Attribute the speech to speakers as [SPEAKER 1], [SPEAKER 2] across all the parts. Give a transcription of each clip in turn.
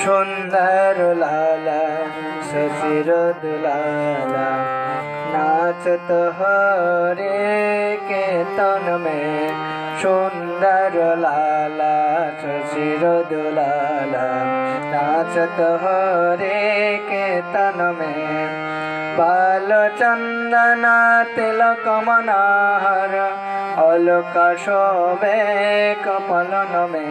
[SPEAKER 1] সুন্দর লালা শশির দুলালা নাচত হরে কেতন মে সুন্দর লালা শশির দুলালা, নাচত হরে কেতন মে। বালচন্দনা তিলক মনাহর, অলক শোভে কমলন মে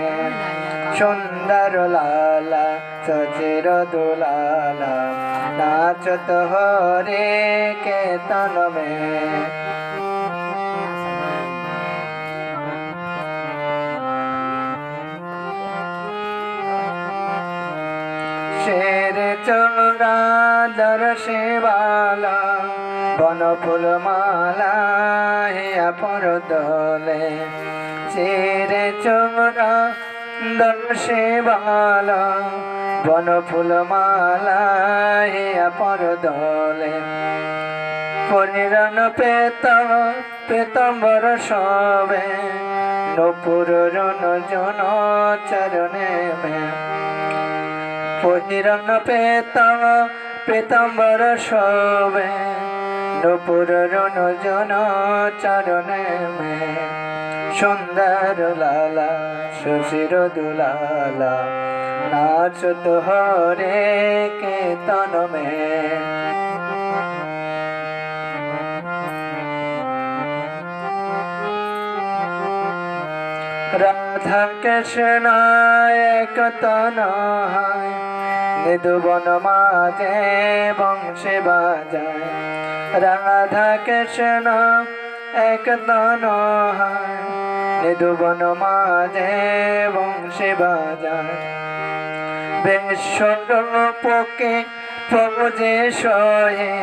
[SPEAKER 1] সুন্দর লালা, সচির দুলালা, নাচত হরে কেতন মে। শের চৌরা দর্শে বালা বন ফুল মালা হিয়া পর দলে। শের চৌরা দর্শে বালা বন ফুল মালা হিয়া পর দলে। পরিরণ পেত, পেতম্বর সবে, নপুর জন জন চরণে মে। পহিরণ পেতাম, পেতাম্বর সবে। নপুর রণজন জন চরণে মে। সুন্দর লালা শশির দুলালা নাচত হরে কেতন মে। রাধা কৃষ্ণ এক তনহায় নিধুবন মাঝে বংশে বাজায়। রাধা কৃষ্ণ এক তনহায় নিধুবন মাঝে বংশে বাজায়। বিশ্বরূপকে প্রভু যে সহে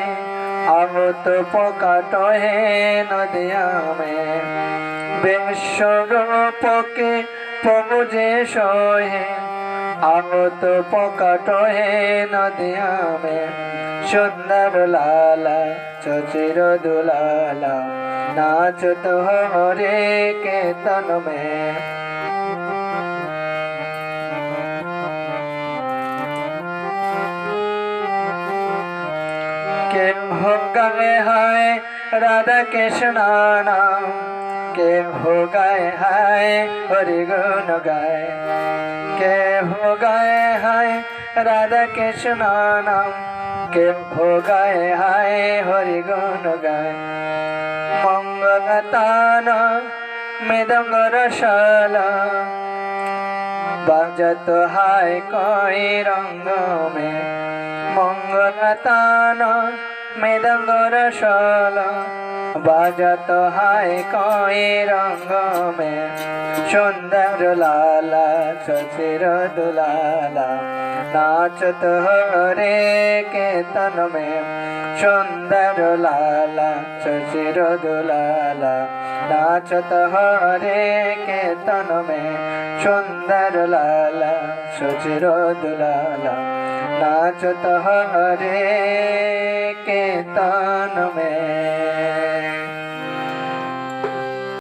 [SPEAKER 1] আগত পকাট হে নদিয়া মে বিশ্বরূপকে প্রভু যে সহে আগত পকাট হে নদিয়া মে সুন্দর লালা, চচির দুলালা নাচত হরে কেতন মে। কে গায়ে হায় রাধা কৃষ্ণ নাম কেউ গায়ে হায় হরি গুণ গায়। কে গায়ে হায় রাধা কৃষ্ণ নাম কে গায়ে হায় হরি গুণ গায়। মঙ্গলতান মৃদঙ্গ রসালা বাজত হায় কয় রঙ্গ মে মঙ্গলতান মৃদঙ্গর সল বাজত হায় কই রঙ্গ মে, সুন্দর লালা শশির দুলালা। নাচত হরে কেতন মে, সুন্দর লালা শশির দুলালা। নাচত হরে কেতন মে, সুন্দর লালা সুচির দুলালা। নাচত হরে কেতন মে